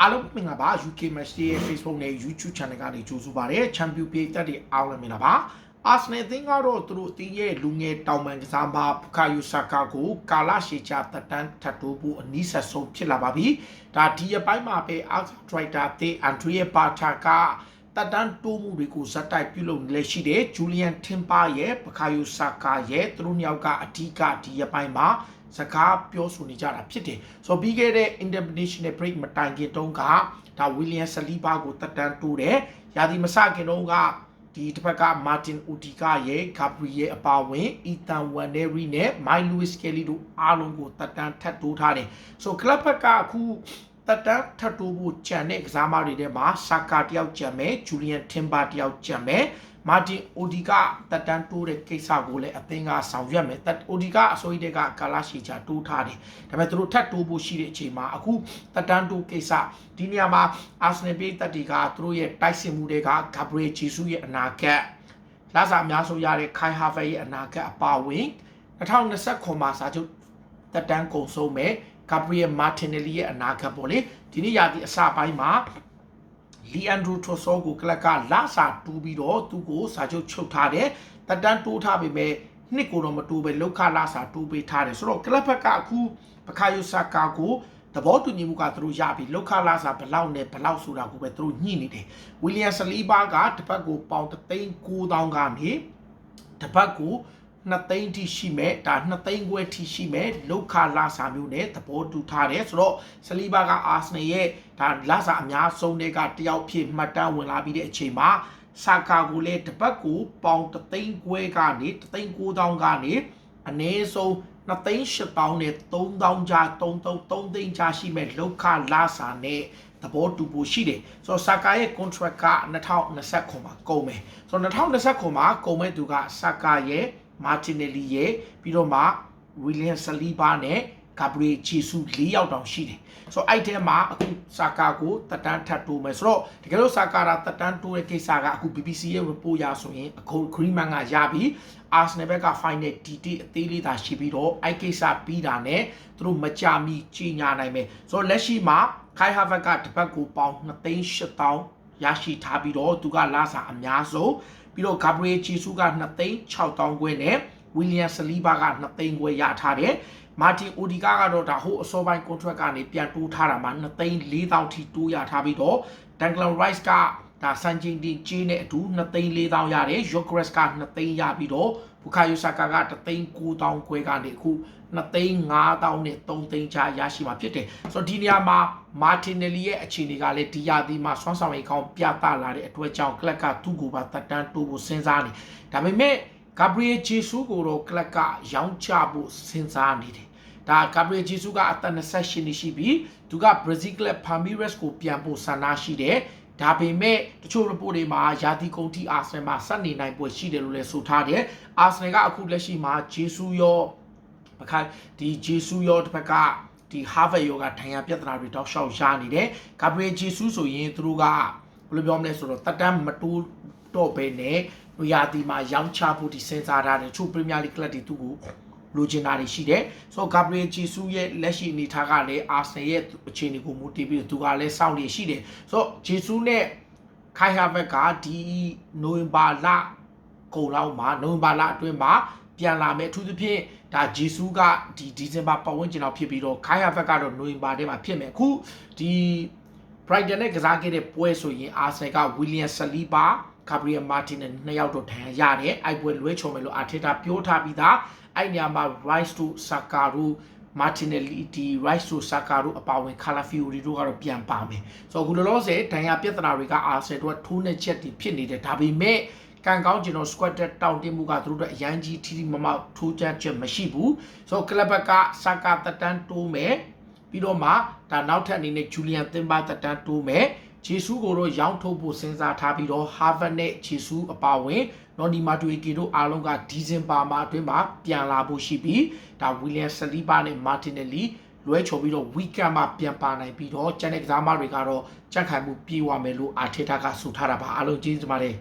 အားလုံးမင်္ဂလာပါ UK Match Day ရဲ့ Facebook နဲ့ YouTube Channel ကနေကြိုဆိုပါရစေ။ Champion ပြည်သက်တွေအားလုံးမင်္ဂလာပါ။ Arsenal အသင်းကတော့သူတို့အသင်းရဲ့လူငယ်တောင်ပန်ကစားမဖကာယိုဆာကာကိုကာလာရှေချာတက်တန်းထပ်တိုးဖို့အနည်းဆက်ဆုံးဖြစ်လာပါပြီ။ဒါဒီအပိုင်းမှာပဲ Arsenal Striker တဲ့ Andrea Bartra က တက်တန်းတိုးမှုတွေကိုဇက်တိုက်ပြုလုပ်နေလက်ရှိတဲ့ဂျူလီယန်ထင်ပါရဲ့ပခါယိုဆာကာရဲ့သူတို့နှစ်ယောက်ကအဓိကဒီအပိုင်းမှာစကားပြောဆိုနေကြတာဖြစ်တယ်။ဆိုတော့ပြီးခဲ့တဲ့ international break မတိုင်ခင်တုန်းကဒါ William Saliba ကိုတက်တန်းတိုးတယ်။ရာသီမစခင်တုန်းကဒီတစ်ဖက်ကမာတင်ဦးတီကာရဲ့ဂါဘရီယယ်အပါဝင်အီတန်ဝန်နယ်ရီနဲ့မိုင်လူးစ်ကယ်လီတို့အားလုံးကိုတက်တန်းထပ်တိုးထားတယ်။ဆိုကလပ်ဘက်ကအခု တက်တန်းထပ်တိုးဖို့ကြံတဲ့ကစားမတွေထဲမှာဆာကာတယောက်ကြံမယ်ဂျူလီယန်ထင်ဘာတယောက်ကြံမယ်မာတင်အိုဒီကတက်တန်းတိုးတဲ့ကိစ္စကိုလည်းအသင်းကဆောင်ရွက်မယ်တက်အိုဒီကအစိုးရတဲ့ကကာလာရှိချာတိုးထားတယ်ဒါပေမဲ့သူတို့ထပ်တိုးဖို့ရှိတဲ့အချိန်မှာအခုတက်တန်းတိုးကိစ္စဒီနေရာမှာအာဆနယ်ပေးတက်တီကသူတို့ရဲ့တိုက်စစ်မှုတွေကဂါဘရီယယ်ဂျီဆူးရဲ့အနာဂတ်လာစာအများဆုံးရတဲ့ခိုင်ဟာဗယ်ရဲ့အနာဂတ်အပါဝင်2029မှာစာချုပ်တက်တန်းကုန်ဆုံးမဲ့ ဂါဘရီယယ်မာတင်နယ်လီရဲ့အနာဂတ်ပေါ့လေဒီနေ့ရာသီအစပိုင်းမှာလီအန်ဒရိုထရိုဆိုကိုကလပ်ကလာစာတူးပြီးတော့သူ့ကိုစာချုပ်ချုပ်ထားတယ်တက်တန်းတိုးထားပေမဲ့နှစ်ကိုတော့မတိုးပဲလောက်ခလာစာတိုးပေးထားတယ်ဆိုတော့ကလပ်ဘက်ကအခုပခါယိုဆာကာကိုသဘောတူညီမှုကသူတို့ရပြီလောက်ခလာစာဘလောက်နဲ့ဘလောက်ဆိုတာကိုပဲသူတို့ညှိနေတယ်ဝီလီယမ်ဆလီဘာကတစ်ပတ်ကိုပေါင်3သိန်း9000ကနေတစ်ပတ်ကို 2သိန်းထိရှိမဲ့ဒါ2သိန်းခွဲထိရှိမဲ့လောက်ခလာစာမျိုးနဲ့သဘောတူထားတယ်ဆိုတော့ဆလီဘာကအာဆနယ်ရဲ့ဒါလာစာအများဆုံးတွေကတယောက်ဖြစ်မှတ်တမ်းဝင်လာပြီးတဲ့အချိန်မှာဆာကာကိုလည်းတစ်ပတ်ကိုပေါင်3သိန်းခွဲကနေ3သိန်း9000ကနေအနည်းဆုံး2သိန်း8000နဲ့3000ကြား33 3သိန်းကြားရှိမဲ့လောက်ခလာစာနဲ့သဘောတူဖို့ရှိတယ်ဆိုတော့ဆာကာရဲ့ contract က2029မှာကုန်မယ်ဆိုတော့2029မှာကုန်မဲ့သူကဆာကာရဲ့ မာတင်နယ်လီရဲ့ပြီးတော့မှဝီလီယမ်ဆလီဘာနဲ့ဂါဘရီဂျီဆူ၄ယောက်တောင်ရှိတယ်ဆိုတော့အဲ့ထဲမှာအခုဆာကာကိုတက်တန်းထပ်တိုးမယ်ဆိုတော့တကယ်လို့ဆာကာရာတက်တန်းတိုးတဲ့ကိစ္စကအခု BBC ရဲ့ report ရဆိုရင်အခုဂရီမန်ကရပြီး Arsenal ဘက်က final DT အသေးလေးသာရှိပြီးတော့အဲ့ကိစ္စပြီးတာနဲ့သူတို့မကြမီကြီးညာနိုင်မယ်ဆိုတော့လက်ရှိမှာခိုင်ဟာဗတ်ကတစ်ပတ်ကိုပေါင်2သိန်း8000 ရရှိထားပြီးတော့သူကလာစာအများဆုံးပြီးတော့ Gabriel Jesus က2သိန်း6000ခွဲနဲ့ဝီလီယမ်ဆလီဘာက2သိန်းခွဲရထားတယ်မာတင်အိုဒီကာကတော့ဒါဟိုအစောပိုင်း contract ကနေပြန်တိုးထားတာမှာ2သိန်း4000ထိတိုးရထားပြီးတော့ဒန်ဂလန်ရိုက်စ်က ဒါစန်ဂျင်တင်ကြီးနဲ့အတူ2သိန်း4000ရတယ်ယိုဂရက်စ်က2သိန်းရပြီးတော့ဘူကာယိုဆာကာက3သိန်း9000ခွဲကနေအခု2သိန်း5000နဲ့3သိန်းချရရှိမှာဖြစ်တယ်ဆိုတော့ဒီနေရာမှာမာတင်နယ်လီရဲ့အခြေအနေကလည်းဒီယာဒီမှာဆွမ်းဆောင်ရိတ်ကောင်းပြသလာတဲ့အတွက်ကြောင့်ကလပ်ကသူ့ကိုပါတက်တန်းတိုးဖို့စဉ်းစားနေဒါပေမဲ့ဂါဘရီယယ်ဂျေဆူကိုတော့ကလပ်ကရောင်းချဖို့စဉ်းစားနေတယ်ဒါဂါဘရီယယ်ဂျေဆူကအသက်28နှစ်ရှိပြီသူကဘရာဇီးကလပ်ဖာမီရက်စ်ကိုပြန်ဖို့ဆန္ဒရှိတယ် ဒါပေမဲ့တချို့ report တွေမှာယာတီကုန်တီအာဆနယ်မှာစက်နေနိုင်ပွဲရှိတယ်လို့လည်းဆိုထားတယ်အာဆနယ်ကအခုလက်ရှိမှာဂျေဆူရောပခိုင်ဒီဂျေဆူရောတစ်ဖက်ကဒီဟာဗတ်ယောကဒဏ်ရာပြဿနာတွေတောက်လျှောက်ရှားနေတယ်ဂါဘရီယယ်ဂျေဆူဆိုရင်သူတို့ကဘယ်လိုပြောမလဲဆိုတော့တက်တမ်းမတိုးတော့ဘဲနဲ့ရာတီမှာရောင်းချဖို့ဒီစဉ်းစားထားတယ်ချို့ပရီးမီးယားလိကလပ်တွေသူ့ကို လိုချင်တာတွေရှိတယ်ဆိုတော့ဂါဘရီယယ်ဂျီဆူးရဲ့လက်ရှိအနေထားကလည်းအာဆနယ်ရဲ့အခြေအနေကိုမူတည်ပြီးသူကလည်းစောင့်နေရှိတယ်ဆိုတော့ဂျီဆူးနဲ့ခိုင်ဟာဘက်ကဒီနိုဝင်ဘာလကုန်လောက်မှာနိုဝင်ဘာလအတွင်းမှာပြန်လာမယ်အထူးသဖြင့်ဒါဂျီဆူးကဒီဒီဇင်ဘာပတ်ဝန်းကျင်လောက်ဖြစ်ပြီးတော့ခိုင်ဟာဘက်ကတော့နိုဝင်ဘာထဲမှာဖြစ်မယ်အခုဒီ Brighton နဲ့ကစားခဲ့တဲ့ပွဲဆိုရင်အာဆနယ်က William Saliba ဂါဘရီယယ်မာတင်နဲ့နှစ်ယောက်တော့ဒဏ်ရာရတယ်အိုက်ပွဲလွဲချော်မယ်လို့အာထေတာပြောထားပြီးသားအဲ့ညမှာ Rice to Sakaru Martinelli ဒီ Rice to Sakaru အပါဝင် Calafiori တို့ကတော့ပြန်ပါမယ်ဆိုတော့အခုလောလောဆယ်ဒဏ်ရာပြဿနာတွေကအာဆယ်တို့ကထိုးနေချက်တွေဖြစ်နေတယ်ဒါပေမဲ့ကန်ကောင်းကျွန်တော် squad တက်တောင်းတင်မှုကသူတို့အတွက်အရန်ကြီးထီထီမမထိုးချချက်မရှိဘူးဆိုတော့ကလပ်ဘက်ကဆာကာတတန်တိုးမယ်ပြီးတော့မှဒါနောက်ထပ်အနေနဲ့ဂျူလီယန်သင်ပါတတန်တိုးမယ် ဂျေဆူးကိုတော့ရောင်းထုတ်ဖို့စဉ်းစားထားပြီးတော့ Harvard နဲ့ဂျေဆူးအပါဝင်နော်နီမာတူကီတို့အားလုံးကဒီဇင်ဘာမှာအတွင်းမှာပြန်လာဖို့ရှိပြီးဒါဝီလီယမ်ဆလီဘာနဲ့မာတင်နယ်လီလွဲချော်ပြီးတော့ weekend မှာပြန်ပါနိုင်ပြီးတော့ကျန်တဲ့ကစားမတွေကတော့ကြက်ခိုင်မှုပြေးဝမယ်လို့အာထေတာကဆိုထားတာပါအားလုံးကျေးဇူးပါတယ်